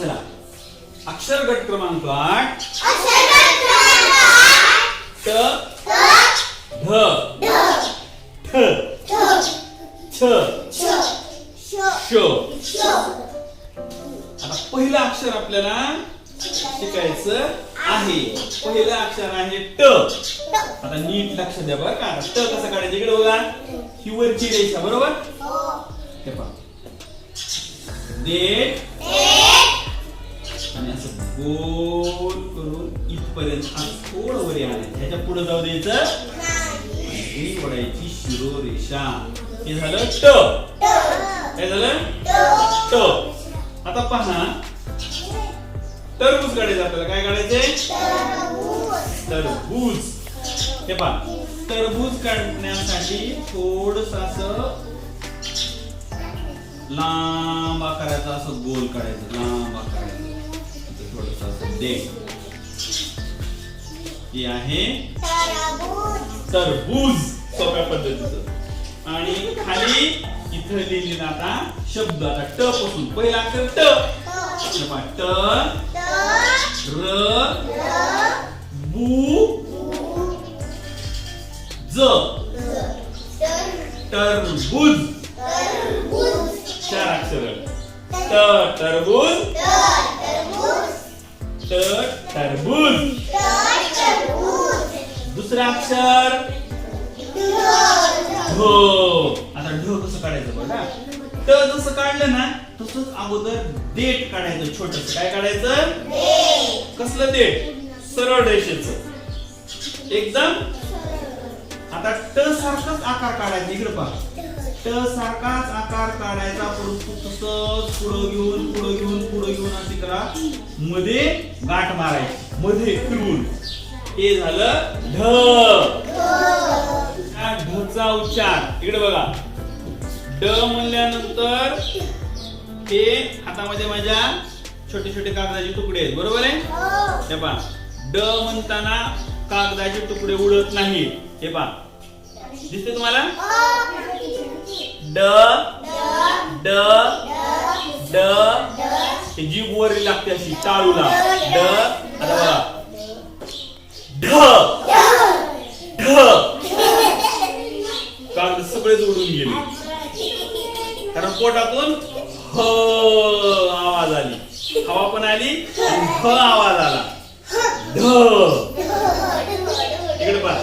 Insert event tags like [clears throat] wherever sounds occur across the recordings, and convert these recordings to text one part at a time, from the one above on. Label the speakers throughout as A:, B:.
A: चला. अक्षर गट क्रमांक आठ. ट ढ ठ. छ श. आता पहिलं अक्षर आपल्याला शिकायचं आहे. पहिलं अक्षर आहे ट. आता नीट लक्ष द्या बरं का. ट कसं काढायचं इकडे बघा. ही वरची रेषा बरोबर? हे. पहा. देठ आणि असं गोल करून इथपर्यंत असं थोडं वर आणायचं ह्याच्या पुढे जाऊ द्यायचं. ही वडायची शिरोरेषा. हे झालं ट. काय झालं? ट. आता पहा. टरबूज काढायचं आपल्याला. काय काढायचंय? टरबूज. हे पहा. टरबूज काढण्यासाठी थोडस असं लांब आकाराचं असं गोल काढायचं. लांब आकाराचं. थोडस असं हे आहे तरबूज सोप्या पद्धतीचं. आणि खाली इथं लिहिलेला आता शब्द आता ट पासून पहिला अक्षर ट. ट र बू ज. टरबूज चार अक्षर. ट टरबूज ट टरबूज. दुसरं अक्षर ढ. आता ढो कसं काढायचं बघा. ट जसं काढलं ना तसंच अगोदर देठ काढायचं छोटस. काय काढायचं? कसलं देठ? सरळ रेषेच. एकदम आता ट सारखाच आकार काढायचा. इकडे पहा. ट सारखाच आकार काढायचा. परंतु तसंच पुढं घेऊन पुढं घेऊन पुढं घेऊन अशी करा. मध्ये गाठ मारायची. मध्ये फिरवून. हे झालं ढ. हा ढचा उच्चार. इकडे बघा. ड म्हणल्यानंतर हे हातामध्ये माझ्या छोटे छोटे कागदाचे तुकडे आहेत. बरोबर आहे? हे. पहा. ड म्हणताना कागदाचे तुकडे उडत नाही हे पहा. दिसते तुम्हाला? ड ड ड हे जीभ वर लागते अशी टाळूला. ड आता बघा. ढ. ढ. कागद सगळेच उडून गेले. कारण पोटातून ह आवाज आली. हवा पण आली आणि ह आवाज आला. ढ. इकडे पहा.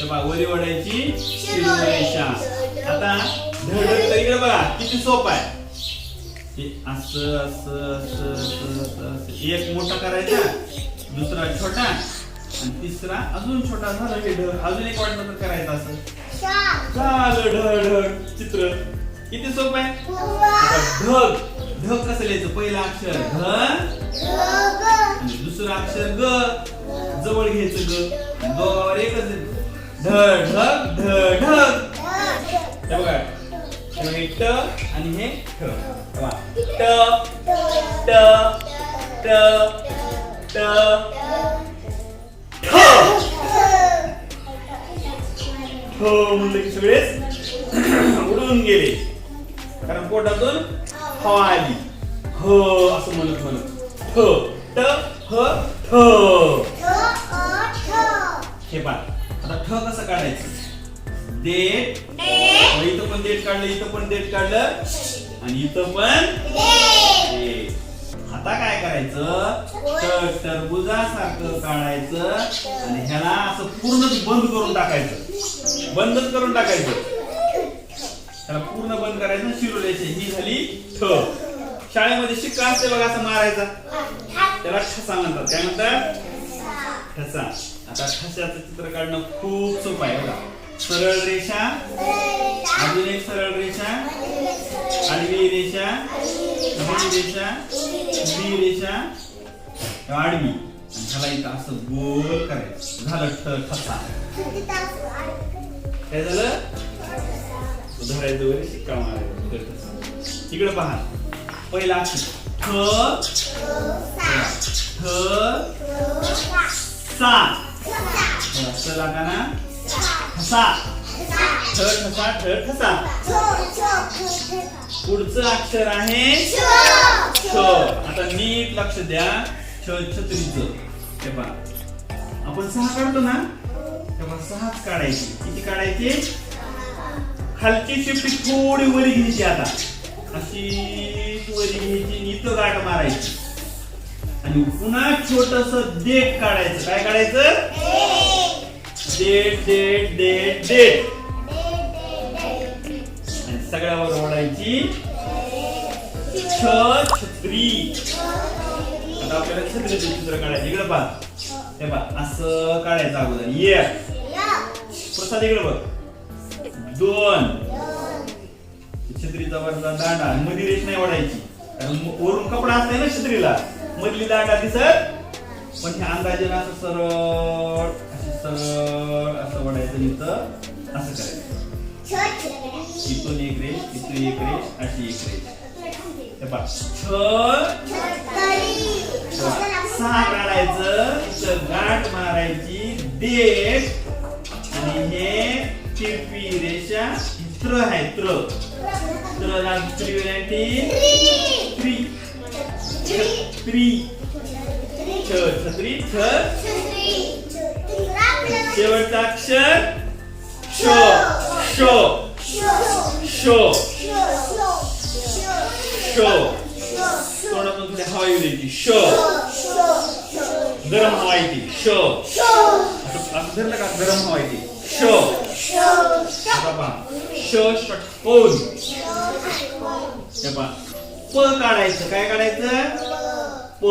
A: हे पहा वरी वडायची रेषा आता धड तर इकडे बघा किती सोप आहे हे असं असं असं असं असं असं एक मोठा करायचा दुसरा छोटा आणि तिसरा अजून छोटा झाला हे ढग अजून एक वाटलं तर करायचं असं झालं ढ ढग चित्र किती सोप आहे आता ढग ढग कसं लिहायचं पहिलं अक्षर ढ आणि दुसरं अक्षर ग जवळ घ्यायचं ग आणि एकच आहे. ढ ढग ढ ट आणि हे ठ. ट ट ट ट ठ. ठ. म्हणलं की सगळेच [clears throat] उडून गेले. कारण पोटातून हवा आली ह असं म्हणत म्हणत. ठ ट ह ठ. हे पहा. आता ठ कसं काढायचं? देठ. मग इथं पण देठ काढलं इथं पण देठ काढलं. आणि इथं पण देठ. आता काय करायचं? तर टरबुजासारखं काढायचं आणि ह्याला असं पूर्णच बंद करून टाकायचं. बंदच करून टाकायचं. त्याला पूर्ण बंद करायचं शिरोल्याची ही झाली ठ शाळेमध्ये शिक्का असते बघा असं मारायचा. त्याला ठसा म्हणतात. काय म्हणतात? ठसा. आता ठशाचं चित्र काढणं खूप सोपं आहे बघा. सरळ रेषा. अजून एक सरळ रेषा. आडवी रेषा. उभी रेषा. बी रेषा. आडवी. झाला इथं असं गोल करायचं. झालं ठ ठसा. काय झालं? धरायचं वगैरे शिक्का मारायचं. इकडे पहा. पहिला अक्षर. ठ. ठ. सा. बघा, स ठसा ठ ठसा ठ ठसा. पुढचं अक्षर आहे श. आता नीट लक्ष द्या. छ छत्रीचं. हे पहा. आपण सहा काढतो ना? तेव्हा सहाच काढायची. किती काढायची? खालची शिफ्टी थोडी वरी घ्यायची आता. अशी वरी घ्यायची इथं गाठ मारायची. आणि पुन्हा छोटस देठ काढायचं. काय काढायचं? डेट डेट देठ देठ आणि सगळ्यावर ओढायची छ छत्री. आता आपल्याला छत्रीचे चित्र काढायचं इकडे पहा. हे पहा असं काढायचं अगोदर. ये प्रसाद इकडे बघ. दोन. छत्रीचा वरचा दांडा. मधी रेष नाही ओढायची. कारण वरून कपडा असतंय ना छत्रीला. मधली दांडा दिसत. पण हे अंदाजे असं सरळ सरळ असं ओढायचं इथं असं करायचं. इथून एक रेष इथून एक रेष अशी एक रेष पहा. छ सहा काढायचं इथं गाठ मारायची देठ. आणि हे तिरपी रेषा त्र आहे त्र. त्र त्रि छत्री. छ छत्री छ शेवटचा अक्षर. शो. शो. शो. शो. तोंडातून तुझ्या हवा येऊ द्यायची शो. गरम हवा येते शो. धरलं का? गरम हवा येते शो. शो पहा. श षटकोन प काढायचं. काय काढायचं? प.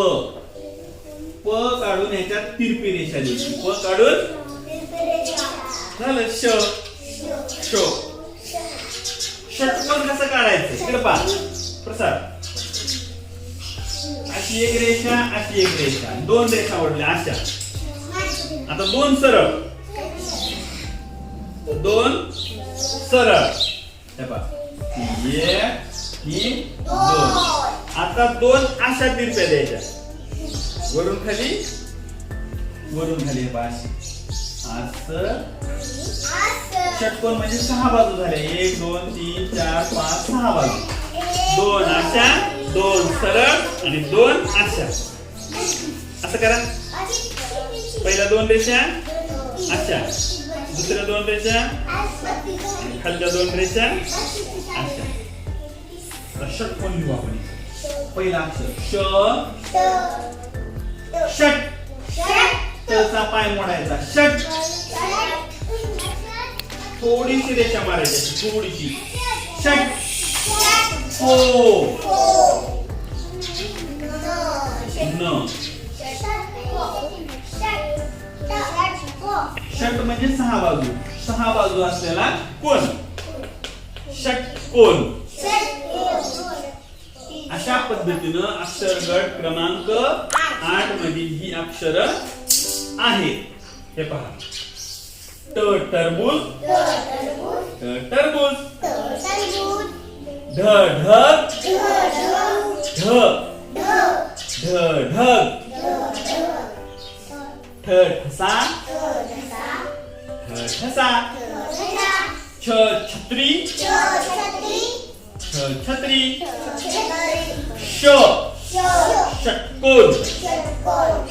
A: प काढून ह्याच्यात तिरपी रेषा द्यायची प काढून झालं? श. शो. षटकोन कसं काढायचं? इकडे पा प्रसाद. अशी एक रेषा अशी एक रेषा. दोन रेषा ओढल्या. अशा. आता दोन सरळ. दोन सरळ. हे ही दोन. आता दोन अशा तिरप्या द्यायच्या वरून खाली वरून खाली बा असं. षटकोन म्हणजे सहा बाजू झाल्या एक दोन तीन चार पाच सहा बाजू. दोन अशा दोन सरळ आणि दोन अशा. असं करा. पहिल्या दोन रेषा अशा. दुसऱ्या दोन रेषा खालच्या दोन रेषा अशा. षटकोन लिहू आपण. पहिला अक्षर षट. चा पाय मोडायचा. षट. थोडीशी रेषा मारायची थोडीशी. षट हो न षट म्हणजे सहा बाजू. सहा बाजू असलेला कोण? षटकोन अशा पद्धतीनं अक्षरगट क्रमांक आठ मधील ही अक्षर आहे हे पहा. ट टरबूज ट टरबूज ढ ढग ढ ढ ढग ठ ठसा ठ ठसा छ छत्री छ छत्री श षटकोन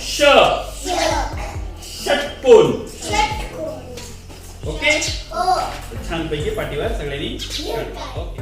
A: श षटकोन छानपैकी पाठीवर सगळ्यांनी